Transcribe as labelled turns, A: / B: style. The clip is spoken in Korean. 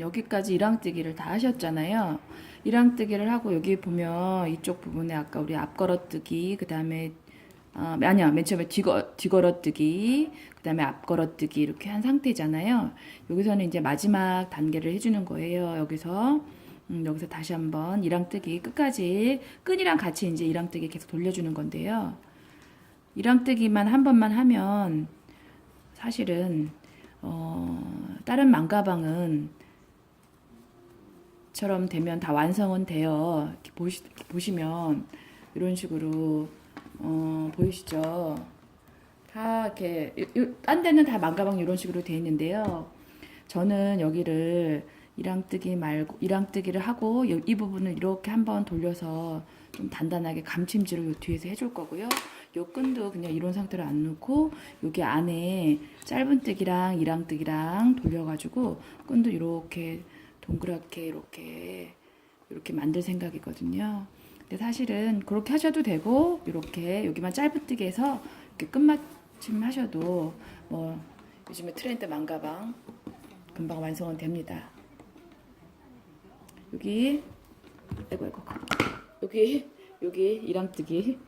A: 여기까지 이랑뜨기를 다 하셨잖아요. 이랑뜨기를 하고 여기 보면 이쪽 부분에 아까 우리 앞걸어뜨기, 그 다음에 아, 아니야, 맨 처음에 뒤거, 뒤걸어뜨기, 그 다음에 앞걸어뜨기 이렇게 한 상태잖아요. 여기서는 이제 마지막 단계를 해주는 거예요. 여기서 음, 여기서 다시 한번 이랑뜨기 끝까지 끈이랑 같이 이제 이랑뜨기 계속 돌려주는 건데요. 이랑뜨기만 한 번만 하면 사실은 어, 다른 망가방은 처럼 되면 다 완성은 돼요. 이렇게 보시, 이렇게 보시면 이런 식으로 어, 보이시죠? 다 이렇게 딴 데는 다 망가방 이런 식으로 돼 있는데요. 저는 여기를 이랑뜨기 말고 이랑뜨기를 하고 여- 이 부분을 이렇게 한번 돌려서 좀 단단하게 감침질을 요 뒤에서 해줄 거고요. 요 끈도 그냥 이런 상태로 안 넣고 여기 안에 짧은뜨기랑 이랑뜨기랑 돌려가지고 끈도 이렇게 동그랗게 이렇게 이렇게 만들 생각이거든요. 근데 사실은 그렇게 하셔도 되고 이렇게 여기만 짧은뜨기 해서 이렇게 끝마침 하셔도 뭐 요즘에 트렌드 망가방 금방 완성은 됩니다. 여기 아이고 아이고 여기 여기 이랑뜨기